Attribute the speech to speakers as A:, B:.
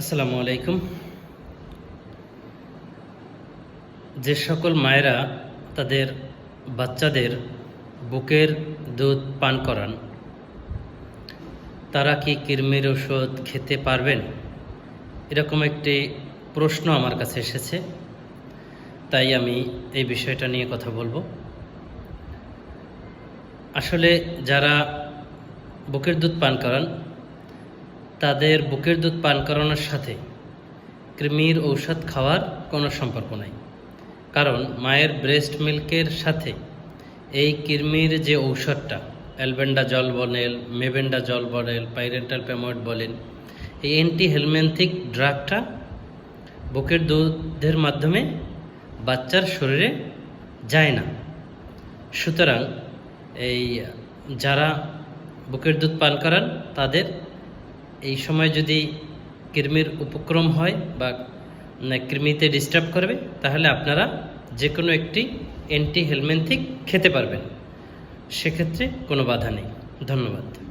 A: আসসালামু আলাইকুম। যে সকল মায়েরা তাদের বাচ্চাদের বুকের দুধ পান করান, তারা কি কৃমির ওষুধ খেতে পারবেন? এরকম একটি প্রশ্ন আমার কাছে এসেছে, তাই আমি এই বিষয়টা নিয়ে কথা বলব। আসলে যারা বুকের দুধ পান করান তাদের বুকের দুধ পান করানোর সাথে কৃমির ঔষধ খাওয়ার কোনো সম্পর্ক নাই। কারণ মায়ের ব্রেস্ট মিল্কের সাথে এই কৃমির যে ঔষধটা অ্যালবেন্ডা জল বলেন মেবেন্ডা জল বলেন পাইরেন্টাল প্যাময়েড বলেন, এই অ্যান্টি হেলমেন্থিক ড্রাগটা বুকের দুধের মাধ্যমে বাচ্চার শরীরে যায় না। সুতরাং এই যারা বুকের দুধ পান করান, তাদের এই সময় যদি কৃমির উপক্রম হয় বা কৃমিতে ডিস্টার্ব করবে, তাহলে আপনারা যে কোনো একটি অ্যান্টি হেলমেন্থিক খেতে পারবেন। সেক্ষেত্রে কোনো বাধা নেই। ধন্যবাদ।